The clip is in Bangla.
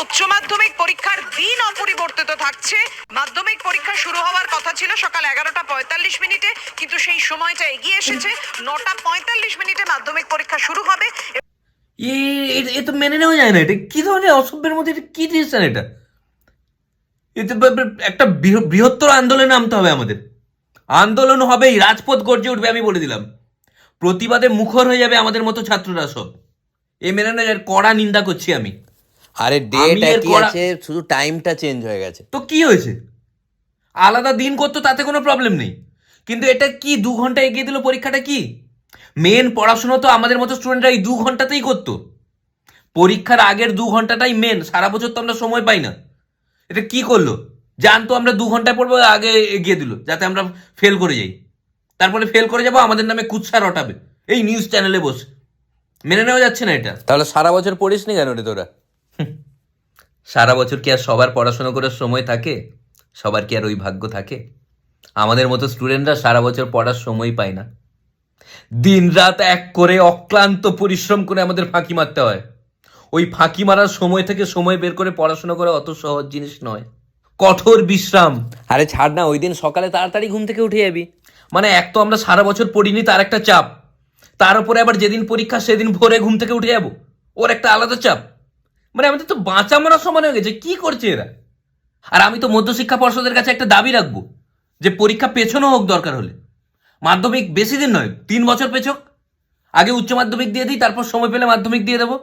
উচ্চ মাধ্যমিক পরীক্ষার দিন অপরিবর্তিত থাকছে। মাধ্যমিক পরীক্ষা শুরু হওয়ার কথা ছিল সকাল এগারোটা পঁয়তাল্লিশ মিনিটে, কিন্তু সেই সময়টা এগিয়ে এসেছে। নটা পঁয়তাল্লিশ মিনিটে মাধ্যমিক পরীক্ষা শুরু হবে। এ তো মেনে নেওয়া যায় না। এটা কি ধরনের অসভ্যের মধ্যে? এটা কি ডিসিশন এটা? এতে একটা বৃহ- বৃহত্তর আন্দোলনে নামতে হবে আমাদের। আন্দোলন হবেই, রাজপথ গর্জে উঠবে আমি বলে দিলাম। প্রতিবাদে মুখর হয়ে যাবে আমাদের মতো ছাত্ররা সব। এ মেনে নেওয়া কড়া নিন্দা করছি আমি। আরে ডেট একই আছে শুধু টাইমটা চেঞ্জ হয়ে গেছে। তো কি হয়েছে? আলাদা দিন করতো তাতে কোনো প্রবলেম নেই। কিন্তু এটা কি দু ঘণ্টা এগিয়ে দিল পরীক্ষাটা কি? মেন পড়াশোনা তো আমাদের মতো স্টুডেন্টরা এই দু ঘন্টাতেই করতো। পরীক্ষার আগের দু ঘন্টাটাই মেন সারা বছর তো আমরা সময় পাই না। এটা কি করল? জানতো আমরা দু ঘন্টায় পড়ব আগে এগিয়ে দিল যাতে আমরা ফেল করে যাই। তারপরে ফেল করে যাব আমাদের নামে কুৎসা রটাবে। এই নিউজ চ্যানেলে বসে। মেনে নেওয়া যাচ্ছে না এটা। তাহলে সারা বছর পড়িসনি কেন রে তোরা? সারা বছর কি আর সবার পড়াশোনা করার সময় থাকে? সবার কি আর ওই ভাগ্য থাকে? আমাদের মতো স্টুডেন্টরা সারা বছর পড়ার সময় পায় না। দিন রাত এক করে অক্লান্ত পরিশ্রম করে আমাদের ফাঁকি মারতে হয়। ওই ফাঁকি মারার সময় থেকে সময় বের করে পড়াশোনা করা অত সহজ জিনিস নয়। কঠোর বিশ্রাম। আরে ছাড় না ওই দিন সকালে তাড়াতাড়ি ঘুম থেকে উঠে যাবি। মানে এক তো আমরা সারা বছর পড়িনি তার একটা চাপ। তার উপরে আবার যেদিন পরীক্ষা সেদিন ভোরে ঘুম থেকে উঠে যাব। ওর একটা আলাদা চাপ। মানে আমাদের তো বাঁচা মরার সমান হয়ে গেছে কি করছে এরা? আর আমি তো মধ্যশিক্ষা পর্ষদের কাছে একটা দাবি রাখব, যে পরীক্ষা পেছনো হোক দরকার হলে। মাধ্যমিক বেশি দিন নয়, তিন বছর পেছক। আগে উচ্চ মাধ্যমিক দিয়ে দিই, তারপর সময় পেলে মাধ্যমিক দিয়ে দেবো।